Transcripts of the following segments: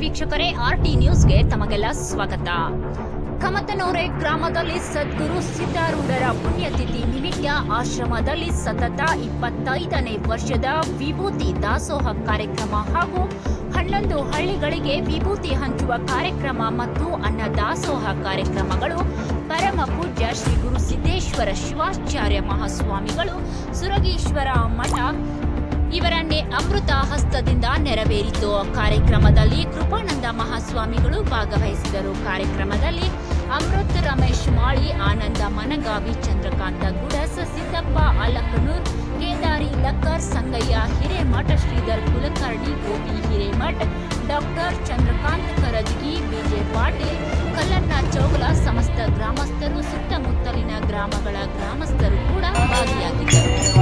ವೀಕ್ಷಕರೇ, R T ನ್ಯೂಸ್ಗೆ ತಮಗೆಲ್ಲ ಸ್ವಾಗತ. ಕಮತನೂರೆ ಗ್ರಾಮದಲ್ಲಿ ಸದ್ಗುರು ಸಿದ್ದಾರೂಢರ ಪುಣ್ಯತಿಥಿ ನಿಮಿತ್ತ ಆಶ್ರಮದಲ್ಲಿ ಸತತ ಇಪ್ಪತ್ತೈದನೇ ವರ್ಷದ ವಿಭೂತಿ ದಾಸೋಹ ಕಾರ್ಯಕ್ರಮ ಹಾಗೂ ಹನ್ನೊಂದು ಹಳ್ಳಿಗಳಿಗೆ ವಿಭೂತಿ ಹಂಚುವ ಕಾರ್ಯಕ್ರಮ ಮತ್ತು ಅನ್ನ ದಾಸೋಹ ಕಾರ್ಯಕ್ರಮಗಳು, ಪರಮ ಪೂಜ್ಯ ಶ್ರೀ ಗುರು ಸಿದ್ದೇಶ್ವರ ಶಿವಾಚಾರ್ಯ ಮಹಾಸ್ವಾಮಿಗಳು, ಸುರಗೀಶ್ವರ ಮಠ ಇವರನ್ನೇ ಅಮೃತ ಹಸ್ತದಿಂದ ನೆರವೇರಿತು. ಕಾರ್ಯಕ್ರಮದಲ್ಲಿ ಕೃಪಾನಂದ ಮಹಾಸ್ವಾಮಿಗಳು ಭಾಗವಹಿಸಿದರು. ಕಾರ್ಯಕ್ರಮದಲ್ಲಿ Amrit Ramesh Mali, Ananda Managavi, Chandrakanta Gudas Siddappa Alakanur, Kedari Lakkar, Sangayya Hiremath, Shridhar Kulkarni, Gopi Hiremath, doctor Chandrakant Karajagi, B J Patil, Kallanna Chougala ಸಮಸ್ತ ಗ್ರಾಮಸ್ಥರು, ಸುತ್ತಮುತ್ತಲಿನ ಗ್ರಾಮಗಳ ಗ್ರಾಮಸ್ಥರು ಕೂಡ ಭಾಗಿಯಾಗಿದ್ದರು.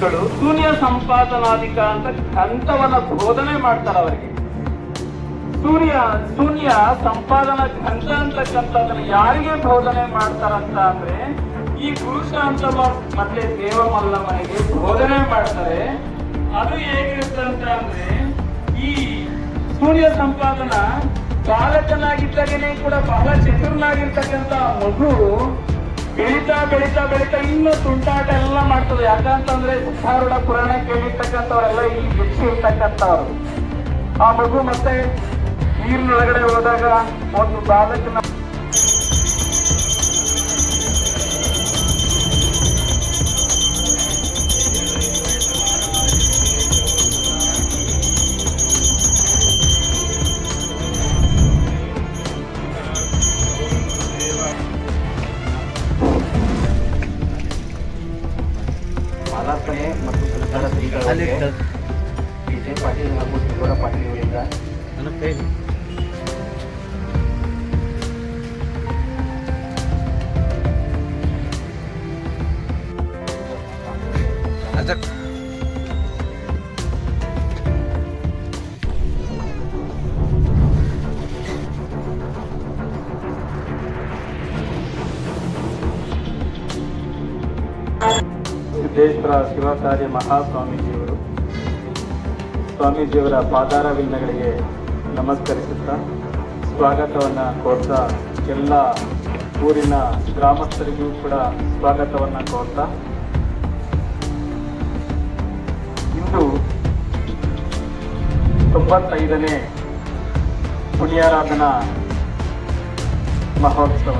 ಗಳು ಶೂನ್ಯ ಸಂಪಾದನಾಧಿಕ ಅಂತ ಗ್ರಂಥವನ್ನ ಬೋಧನೆ ಮಾಡ್ತಾರೆ ಅವರಿಗೆ. ಸೂರ್ಯ ಶೂನ್ಯ ಸಂಪಾದನಾ ಗ್ರಂಥ ಅಂತಕ್ಕಂಥದ್ದನ್ನ ಯಾರಿಗೆ ಬೋಧನೆ ಮಾಡ್ತಾರಂತ ಅಂದ್ರೆ, ಈ ಗುರುಶಾಂತಮ ಮತ್ತೆ ದೇವಮಲ್ಲಮ್ಮನಿಗೆ ಬೋಧನೆ ಮಾಡ್ತಾರೆ. ಅದು ಹೇಗಿರುತ್ತೆ ಅಂತ ಅಂದ್ರೆ, ಈ ಸೂರ್ಯ ಸಂಪಾದನ ಬಾಲಕನಾಗಿದ್ದಾಗೇನೆ ಕೂಡ ಬಹಳ ಚತುರ್ನಾಗಿರ್ತಕ್ಕಂಥ ಮಗು ಬೆಳೀತಾ ಬೆಳೀತಾ ಬೆಳೀತಾ ಇನ್ನು ತುಂಟಾಟ ಎಲ್ಲ ಮಾಡ್ತದೆ. ಯಾಕಂತಂದ್ರೆ ಸಿದ್ಧಾರೂಢ ಪುರಾಣ ಕೇಳಿರ್ತಕ್ಕಂಥವರೆಲ್ಲ ಈ ಬೆಚ್ಚಿ ಇರ್ತಕ್ಕಂಥವ್ರು. ಆ ಮಗು ಮತ್ತೆ ನೀರಿನೊಳಗಡೆ ಹೋದಾಗ ಒಂದು ಬಾಲಕನ पूर्णपणे मतदार पाटील पाटील होईल ಸಿದ್ದೇಶ್ವರ ಶಿವಾಚಾರ್ಯ ಮಹಾಸ್ವಾಮೀಜಿಯವರು, ಸ್ವಾಮೀಜಿಯವರ ಪಾದಾರವಿಂದಗಳಿಗೆ ನಮಸ್ಕರಿಸುತ್ತಾ ಸ್ವಾಗತವನ್ನು ಕೋರ್ತಾ ಎಲ್ಲ ಊರಿನ ಗ್ರಾಮಸ್ಥರಿಗೂ ಕೂಡ ಸ್ವಾಗತವನ್ನು ಕೋರ್ತಾ ಇಂದು ತೊಂಬತ್ತೈದನೇ ಪುಣ್ಯಾರಾಧನಾ ಮಹೋತ್ಸವ.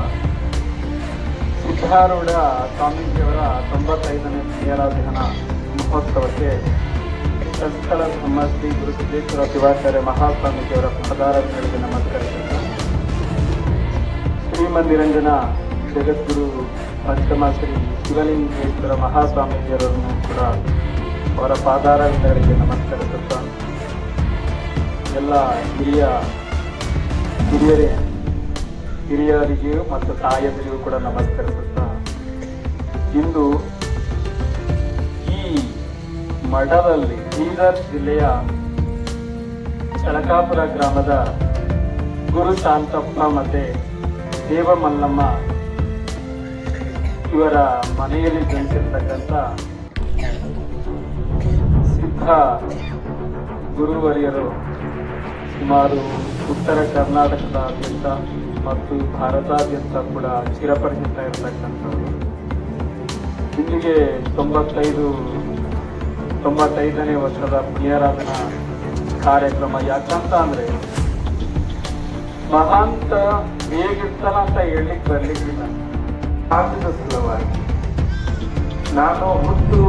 ಸಿದ್ಧಾರೂಢ ಸ್ವಾಮೀಜಿಯವರ ತೊಂಬತ್ತೈದನೇ ಪುಣ್ಯಾರಾಧನಾ ಮಹೋತ್ಸವಕ್ಕೆ ಸಂಸ್ಥಳ ಶ್ರೀ ಗುರು ಸಿದ್ದೇಶ್ವರ ಶಿವಾಚಾರ್ಯ ಮಹಾಸ್ವಾಮೀಜಿಯವರ ಪದಾರಗಳಿಗೆ ನಮಸ್ಕರಿಸುತ್ತಾ ಶ್ರೀಮಂದಿರಂಜನ ಜಗದ್ಗುರು ಪಂಚಮ ಶ್ರೀ ಶಿವಲಿಂಗೇಶ್ವರ ಮಹಾಸ್ವಾಮೀಜಿಯವರನ್ನು ಕೂಡ ಅವರ ಪಾದಾರಗಳಿಗೆ ನಮಸ್ಕರಿಸುತ್ತ ಎಲ್ಲ ಹಿರಿಯ ಹಿರಿಯರೇ ಹಿರಿಯರಿಗೂ ಮತ್ತು ತಾಯಂದಿರಿಗೂ ಕೂಡ ನಮಸ್ಕರಿಸುತ್ತಾ, ಇಂದು ಈ ಮಠದಲ್ಲಿ ಬೀದರ್ ಜಿಲ್ಲೆಯ ಚಳಕಾಪುರ ಗ್ರಾಮದ ಗುರು ಶಾಂತಪ್ಪ ಮತ್ತೆ ದೇವಮಲ್ಲಮ್ಮ ಇವರ ಮನೆಯಲ್ಲಿ ಜನಿಸಿರ್ತಕ್ಕಂಥ ಸಿದ್ಧ ಗುರುವರಿಯರು ಸುಮಾರು ಉತ್ತರ ಕರ್ನಾಟಕದಾದ್ಯಂತ ಮತ್ತು ಭಾರತಾದ್ಯಂತ ಕೂಡ ಚಿರಪರಿಚಿತ ಇರತಕ್ಕಂಥವ್ರು. ಇಲ್ಲಿಗೆ ತೊಂಬತ್ತೈದು, ತೊಂಬತ್ತೈದನೇ ವರ್ಷದ ಪುಣ್ಯಾರಾಧನಾ ಕಾರ್ಯಕ್ರಮ ಯಾಕಂತ ಅಂದ್ರೆ, ಮಹಾಂತ ಹೇಗಿರ್ತಾನ ಅಂತ ಹೇಳಲಿಕ್ಕೆ ಬರ್ಲಿಕ್ಕಿಲ್ಲ. ಭಾರತದ ಸಲುವಾಗಿ ನಾನು ಹುಟ್ಟು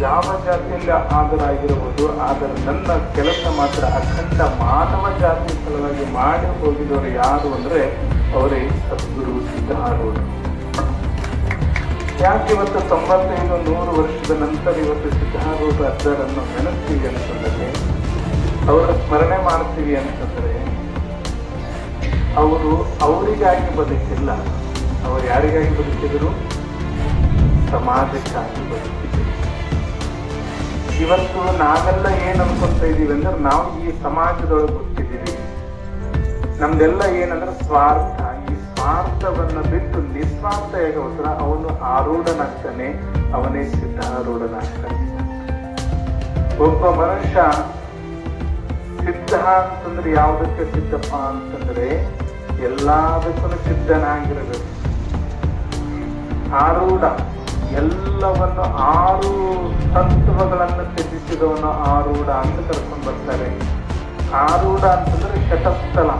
ಯಾವ ಜಾತಿಯಲ್ಲಿ ಆದರಾಗಿರಬಹುದು ಆದರೆ ನನ್ನ ಕೆಲಸ ಮಾತ್ರ ಅಖಂಡ ಮಾನವ ಜಾತಿ ಸಲುವಾಗಿ ಮಾಡಿ ಹೋಗಿದವರು ಯಾರು ಅಂದ್ರೆ ಅವರೇ ಸದ್ಗುರು ಸಿದ್ಧಾರೂಢ ಯಾಕೆ ಇವತ್ತು ತೊಂಬತ್ತೈದು ನೂರು ವರ್ಷದ ನಂತರ ಇವತ್ತು ಸಿದ್ಧಾರೂಢ ಅರ್ಧರನ್ನು ನೆನೆಸ್ತೀವಿ ಅಂತಂದರೆ ಅವರ ಸ್ಮರಣೆ ಮಾಡ್ತೀವಿ ಅಂತಂದರೆ ಅವರು ಅವರಿಗಾಗಿ ಬದುಕಿಲ್ಲ. ಅವರು ಯಾರಿಗಾಗಿ ಬದುಕಿದರು? ಸಮಾಜಕ್ಕಾಗಿ ಬದುಕಿದ್ರು. ಇವತ್ತು ನಾವೆಲ್ಲ ಏನು ಅನ್ಕೊಂತ ಇದೀವಿ ಅಂದ್ರೆ ನಾವು ಈ ಸಮಾಜದೊಳಗೆ ಗೊತ್ತಿದ್ದೀವಿ ನಮ್ದೆಲ್ಲ ಏನಂದ್ರೆ ಸ್ವಾರ್ಥ. ಸ್ವಾರ್ಥವನ್ನ ಬಿಟ್ಟು ನಿಸ್ವಾರ್ಥ ಹೋದ್ರ ಅವನು ಆರೂಢನಾಗ್ತಾನೆ. ಅವನೇ ಸಿದ್ಧಾರೂಢನಾಗ್ತಾನೆ ಒಬ್ಬ ಮನುಷ್ಯ ಸಿದ್ಧ ಅಂತಂದ್ರೆ ಯಾವುದಕ್ಕೆ ಸಿದ್ಧಪ್ಪ ಅಂತಂದ್ರೆ ಎಲ್ಲದಕ್ಕೂ ಸಿದ್ಧನಾಗಿರಬೇಕು. ಆರೂಢ, ಎಲ್ಲವನ್ನು ಆರು ತತ್ವಗಳನ್ನು ತ್ಯಜಿಸಿದವನು ಆರೂಢ ಅಂತ ಕರ್ಕೊಂಡು ಬರ್ತಾರೆ. ಆರೂಢ ಅಂತಂದ್ರೆ ಶತಸ್ಥಲ.